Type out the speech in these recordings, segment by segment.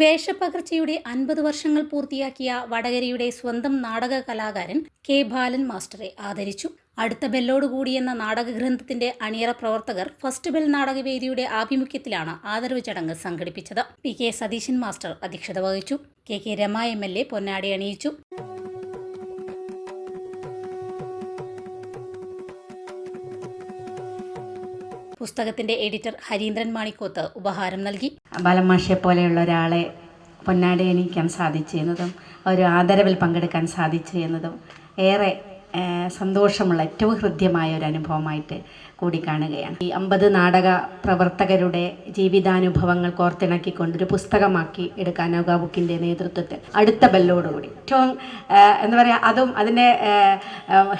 വേഷപ്പകർച്ചയുടെ അൻപത് വർഷങ്ങൾ പൂർത്തിയാക്കിയ വടകരയുടെ സ്വന്തം നാടക കലാകാരൻ കെ ബാലൻ മാസ്റ്ററെ ആദരിച്ചു. അടുത്ത ബെല്ലോടുകൂടി എന്ന നാടകഗ്രന്ഥത്തിന്റെ അണിയറ പ്രവർത്തകർ ഫസ്റ്റ് ബെൽ നാടകവേദിയുടെ ആഭിമുഖ്യത്തിലാണ് ആദരവ് ചടങ്ങ് സംഘടിപ്പിച്ചത്. പി കെ സതീശൻ മാസ്റ്റർ അധ്യക്ഷത വഹിച്ചു. K K Rama M L A പൊന്നാടി അണിയിച്ചു. പുസ്തകത്തിന്റെ എഡിറ്റർ ഹരീന്ദ്രൻ മാണിക്കോത്ത് ഉപഹാരം നൽകി. ബാലമാഷെ പോലെയുള്ള ഒരാളെ പൊന്നാടി എണീക്കാൻ സാധിച്ചു എന്നതും ഒരു ആദരവിൽ പങ്കെടുക്കാൻ സാധിച്ചു എന്നതും ഏറെ സന്തോഷമുള്ള ഏറ്റവും ഹൃദ്യമായ ഒരു അനുഭവമായിട്ട് കൂടി കാണുകയാണ്. ഈ അമ്പത് നാടക പ്രവർത്തകരുടെ ജീവിതാനുഭവങ്ങൾ കോർത്തിണക്കിക്കൊണ്ടൊരു പുസ്തകമാക്കി എടുക്കാൻ നൗക ബുക്കിന്റെ നേതൃത്വത്തിൽ. അടുത്ത ബെല്ലോടുകൂടി. ഏറ്റവും എന്താ പറയുക അതും അതിന്റെ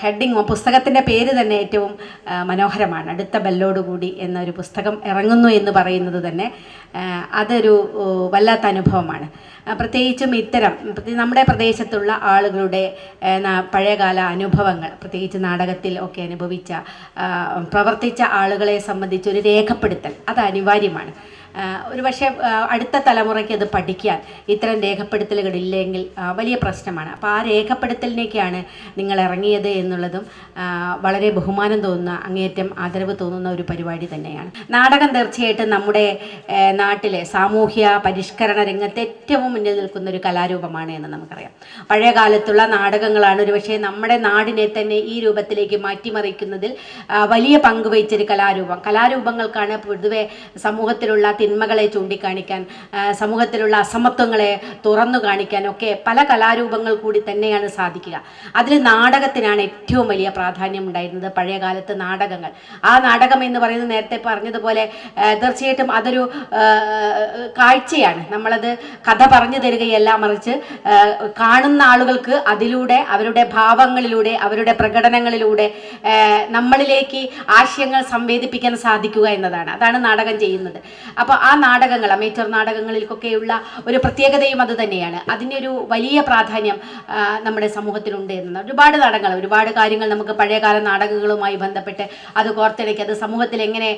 ഹെഡിങ്ങോ പുസ്തകത്തിന്റെ പേര് തന്നെ ഏറ്റവും മനോഹരമാണ്. അടുത്ത ബെല്ലോടുകൂടി എന്നൊരു പുസ്തകം ഇറങ്ങുന്നു എന്ന് പറയുന്നത് തന്നെ അതൊരു വല്ലാത്ത അനുഭവമാണ്. പ്രത്യേകിച്ചും ഇത്തരം നമ്മുടെ പ്രദേശത്തുള്ള ആളുകളുടെ പഴയകാല പഴയകാല അനുഭവങ്ങൾ പ്രത്യേകിച്ച് നാടകത്തിൽ ഒക്കെ അനുഭവിച്ച പ്രവർത്തിച്ച ആളുകളെ സംബന്ധിച്ച് ഒരു രേഖപ്പെടുത്തൽ. അത് അനിവാര്യമാണ്. ഒരു പക്ഷേ അടുത്ത തലമുറയ്ക്ക് അത് പഠിക്കാൻ ഇത്തരം രേഖപ്പെടുത്തലുകൾ ഇല്ലെങ്കിൽ വലിയ പ്രശ്നമാണ്. അപ്പോൾ ആ രേഖപ്പെടുത്തലിനേക്കാണ് നിങ്ങൾ ഇറങ്ങിയത് എന്നുള്ളതും വളരെ ബഹുമാനം തോന്നുന്ന അങ്ങേയറ്റം ആദരവ് തോന്നുന്ന ഒരു പരിപാടി തന്നെയാണ്. നാടകം തീർച്ചയായിട്ടും നമ്മുടെ നാട്ടിലെ സാമൂഹ്യ പരിഷ്കരണ രംഗത്ത് ഏറ്റവും മുന്നിൽ നിൽക്കുന്ന ഒരു കലാരൂപമാണ് എന്ന് നമുക്കറിയാം. പഴയ കാലത്തുള്ള നാടകങ്ങളാണ് ഒരു പക്ഷേ നമ്മുടെ നാടിനെ തന്നെ ഈ രൂപത്തിലേക്ക് മാറ്റിമറിക്കുന്നതിൽ വലിയ പങ്കുവഹിച്ചൊരു കലാരൂപം. കലാരൂപങ്ങൾക്കാണ് പൊതുവെ സമൂഹത്തിലുള്ള തിന്മകളെ ചൂണ്ടിക്കാണിക്കാൻ സമൂഹത്തിലുള്ള അസമത്വങ്ങളെ തുറന്നു കാണിക്കാൻ ഒക്കെ പല കലാരൂപങ്ങൾ കൂടി തന്നെയാണ് സാധിക്കുക. അതിൽ നാടകത്തിനാണ് ഏറ്റവും വലിയ പ്രാധാന്യം ഉണ്ടായിരുന്നത് പഴയ കാലത്ത് നാടകങ്ങൾ. ആ നാടകം എന്ന് പറയുന്നത് നേരത്തെ പറഞ്ഞതുപോലെ തീർച്ചയായിട്ടും അതൊരു കാഴ്ചയാണ്. നമ്മളത് കഥ പറഞ്ഞു തരികയല്ല മറിച്ച് കാണുന്ന ആളുകൾക്ക് അതിലൂടെ അവരുടെ ഭാവങ്ങളിലൂടെ അവരുടെ പ്രകടനങ്ങളിലൂടെ നമ്മളിലേക്ക് ആശയങ്ങൾ സംവേദിപ്പിക്കാൻ സാധിക്കുക എന്നതാണ്. അതാണ് നാടകം ചെയ്യുന്നത്. അപ്പോൾ ആ നാടകങ്ങൾ അമേറ്റർ നാടകങ്ങളിലൊക്കെയുള്ള ഒരു പ്രത്യേകതയും അത് തന്നെയാണ്. അതിനൊരു വലിയ പ്രാധാന്യം നമ്മുടെ സമൂഹത്തിലുണ്ട് എന്ന ഒരുപാട് നാടകങ്ങൾ ഒരുപാട് കാര്യങ്ങൾ നമുക്ക് പഴയകാല നാടകങ്ങളുമായി ബന്ധപ്പെട്ട് അത് കോർത്തിണക്കി അത് സമൂഹത്തിൽ എങ്ങനെ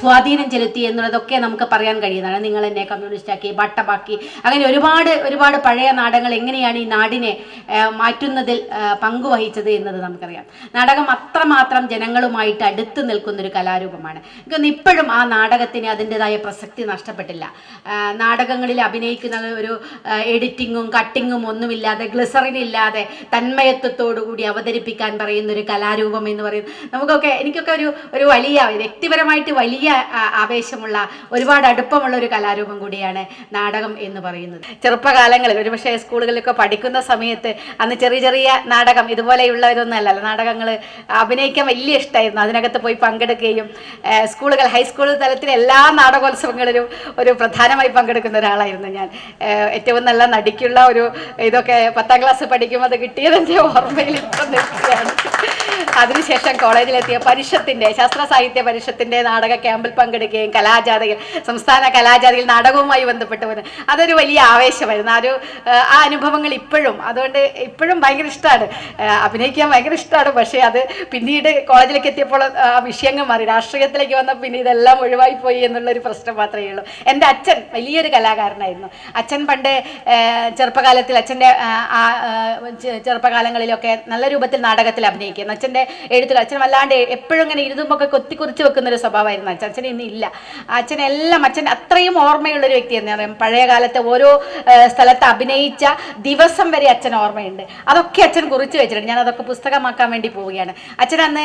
സ്വാധീനം ചെലുത്തി എന്നുള്ളതൊക്കെ നമുക്ക് പറയാൻ കഴിയുന്നതാണ്. നിങ്ങൾ എന്നെ കമ്മ്യൂണിസ്റ്റ് ആക്കി വട്ടമാക്കി അങ്ങനെ ഒരുപാട് ഒരുപാട് പഴയ നാടകങ്ങൾ എങ്ങനെയാണ് ഈ നാടിനെ മാറ്റുന്നതിൽ പങ്കുവഹിച്ചത് എന്നത് നമുക്കറിയാം. നാടകം അത്രമാത്രം ജനങ്ങളുമായിട്ട് അടുത്ത് നിൽക്കുന്ന ഒരു കലാരൂപമാണ് ഇപ്പോഴും ആ നാടകത്തിന് അതിന്റെതായ പ്രസക്തി നഷ്ടപ്പെട്ടില്ല. ആ, നാടകങ്ങളിൽ അഭിനയിക്കുന്ന ഒരു എഡിറ്റിങ്ങും കട്ടിങ്ങും ഒന്നുമില്ലാതെ ഗ്ലിസറിൻ ഇല്ലാതെ തന്മയത്വത്തോടു കൂടി അവതരിപ്പിക്കാൻ പറയുന്ന ഒരു കലാരൂപം എന്ന് പറയുന്നത് നമുക്കൊക്കെ എനിക്കൊക്കെ ഒരു ഒരു വലിയ വ്യക്തിപരമായിട്ട് വലിയ ആവേശമുള്ള ഒരുപാട് അടുപ്പമുള്ള ഒരു കലാരൂപം കൂടിയാണ് നാടകം എന്ന് പറയുന്നത്. ചെറുപ്പകാലങ്ങളിൽ ഒരുപക്ഷെ സ്കൂളുകളിലൊക്കെ പഠിക്കുന്ന സമയത്ത് അന്ന് ചെറിയ ചെറിയ നാടകം ഇതുപോലെയുള്ള ഇതൊന്നല്ല നാടകങ്ങൾ അഭിനയിക്കാൻ വലിയ ഇഷ്ടമായിരുന്നു അതിനകത്ത് പോയി പങ്കെടുക്കുകയും സ്കൂളുകൾ ഹൈസ്കൂൾ തലത്തിൽ എല്ലാ നാടകോത്സവങ്ങളിലും ഒരു പ്രധാനമായി പങ്കെടുക്കുന്ന ഒരാളായിരുന്നു ഞാൻ. ഏറ്റവും നല്ല നടിക്കുള്ള ഒരു ഇതൊക്കെ പത്താം ക്ലാസ് പഠിക്കുമ്പോൾ അത് കിട്ടിയതിന്റെ ഓർമ്മയിൽ ഇപ്പം നിൽക്കുകയാണ്. അതിനുശേഷം കോളേജിലെത്തിയ പരിഷത്തിന്റെ ശാസ്ത്ര സാഹിത്യ പരിഷത്തിന്റെ നാടക ക്യാമ്പിൽ പങ്കെടുക്കുകയും കലാജാതയിൽ സംസ്ഥാന കലാജാതയിൽ നാടകവുമായി ബന്ധപ്പെട്ട് വന്ന് അതൊരു വലിയ ആവേശമായിരുന്നു. ആ ഒരു ആ അനുഭവങ്ങൾ ഇപ്പോഴും അതുകൊണ്ട് ഇപ്പോഴും ഭയങ്കര ഇഷ്ടമാണ്. അഭിനയിക്കാൻ ഭയങ്കര ഇഷ്ടമാണ്. പക്ഷേ അത് പിന്നീട് കോളേജിലേക്ക് എത്തിയപ്പോൾ ആ വിഷയങ്ങൾ മാറി. രാഷ്ട്രീയത്തിലേക്ക് വന്നപ്പോൾ പിന്നെ ഇതെല്ലാം ഒഴിവായി പോയി എന്നുള്ളൊരു പ്രശ്നം മാത്രമേ ഉള്ളൂ. എന്റെ അച്ഛൻ വലിയൊരു കലാകാരനായിരുന്നു. അച്ഛൻ പണ്ട് ചെറുപ്പകാലത്തിൽ അച്ഛന്റെ ചെറുപ്പകാലങ്ങളിലൊക്കെ നല്ല രൂപത്തിൽ നാടകത്തിൽ അഭിനയിക്കുന്നു. അച്ഛന്റെ എഴുത്തിൽ അച്ഛൻ വല്ലാണ്ട് എപ്പോഴും ഇങ്ങനെ ഇരുതുമ്പൊക്കെ കൊത്തിക്കുറിച്ച് വെക്കുന്ന ഒരു സ്വഭാവമായിരുന്നു അച്ഛൻ. അച്ഛൻ ഇന്ന് ഇല്ല. അച്ഛൻ എല്ലാം അച്ഛൻ അത്രയും ഓർമ്മയുള്ള ഒരു വ്യക്തിയായിരുന്നു പഴയ കാലത്തെ ഓരോ സ്ഥലത്ത് അഭിനയിച്ച ദിവസം വരെ അച്ഛൻ ഓർമ്മയുണ്ട്. അതൊക്കെ അച്ഛൻ കുറിച്ച് വെച്ചിട്ടുണ്ട്. ഞാൻ അതൊക്കെ പുസ്തകമാക്കാൻ വേണ്ടി പോവുകയാണ്. അച്ഛൻ അന്ന്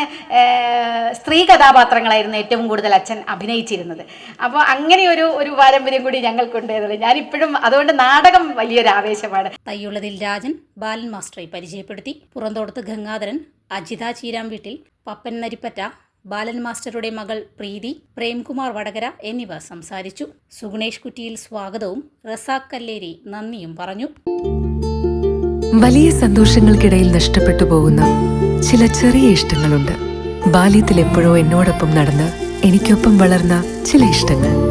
സ്ത്രീ കഥാപാത്രങ്ങളായിരുന്നു ഏറ്റവും കൂടുതൽ അച്ഛൻ അഭിനയിച്ചിരുന്നത്. അപ്പോൾ അങ്ങനെ ഒരു ഒരു പാരമ്പര്യം കൂടി ഞങ്ങൾക്കുണ്ട് ഞാൻ ഇപ്പോഴും അതുകൊണ്ട് നാടകം വലിയൊരു ആവേശമാണ്. തയ്യുള്ളതിൽ രാജൻ ബാലൻ മാസ്റ്ററെ പരിചയപ്പെടുത്തി. പുറന്തോടത്ത് ഗംഗാധരൻ അജിത ചീരാംവീട്ടിൽ പപ്പൻ നരിപ്പറ്റ ബാലൻ മാസ്റ്ററുടെ മകൾ പ്രീതി പ്രേംകുമാർ വടകര എന്നിവർ സംസാരിച്ചു. സുഗുണേഷ് കുറ്റിയിൽ സ്വാഗതവും റസാഖ് കല്ലേരി നന്ദിയും പറഞ്ഞു. വലിയ സന്തോഷങ്ങൾക്കിടയിൽ നഷ്ടപ്പെട്ടു പോകുന്ന ചില ചെറിയ ഇഷ്ടങ്ങളുണ്ട്. ബാല്യത്തിൽ എപ്പോഴോ എന്നോടൊപ്പം നടന്ന് എനിക്കൊപ്പം വളർന്ന ചില ഇഷ്ടങ്ങൾ.